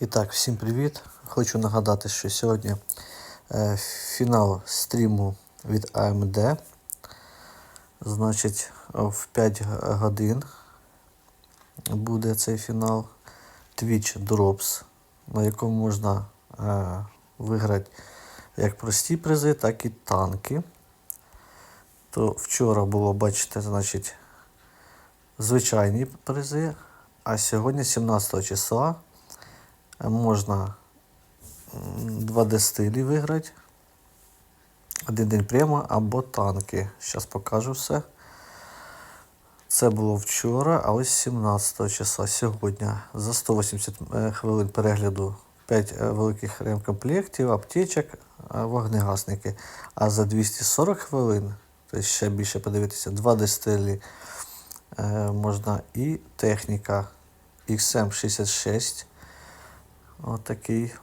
І так, всім привіт! Хочу нагадати, що сьогодні е, фінал стріму від AMD. Значить, в 5 годин буде цей фінал. Twitch Drops, на якому можна е, виграти як прості призи, так і танки. То вчора було, бачите, значить, звичайні призи, а сьогодні, 17 числа, можна 2D стилі виграти. Один день прямо або танки. Зараз покажу все. Це було вчора, а ось 17 числа сьогодні за 180 е, хвилин перегляду 5 великих ремкомплектів, аптечок, е, вогнегасники. А за 240 хвилин, тобто ще більше подивитися, 2D стилі е, можна і техніка XM66. Отакий.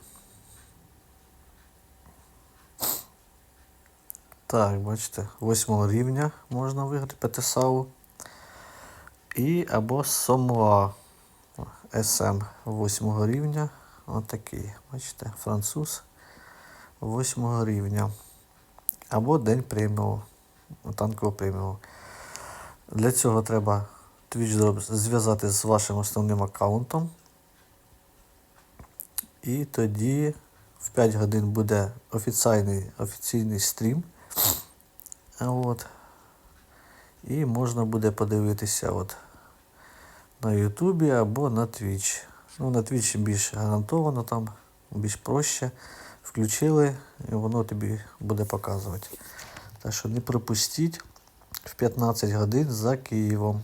Так, бачите, 8 рівня можна виграти ПТСАУ. І або Somua SM 8 рівня. Отакий. Бачите, француз 8 рівня. Або День преміуму. Танкового преміуму. Для цього треба Twitch зв'язати з вашим основним аккаунтом. І тоді в 5 годин буде офіційний, офіційний стрім. От. І можна буде подивитися от на Ютубі або на Twitch. Ну, на Twitch більш гарантовано, там більш проще. Включили, і воно тобі буде показувати. Так що не пропустіть в 15 годин за Києвом.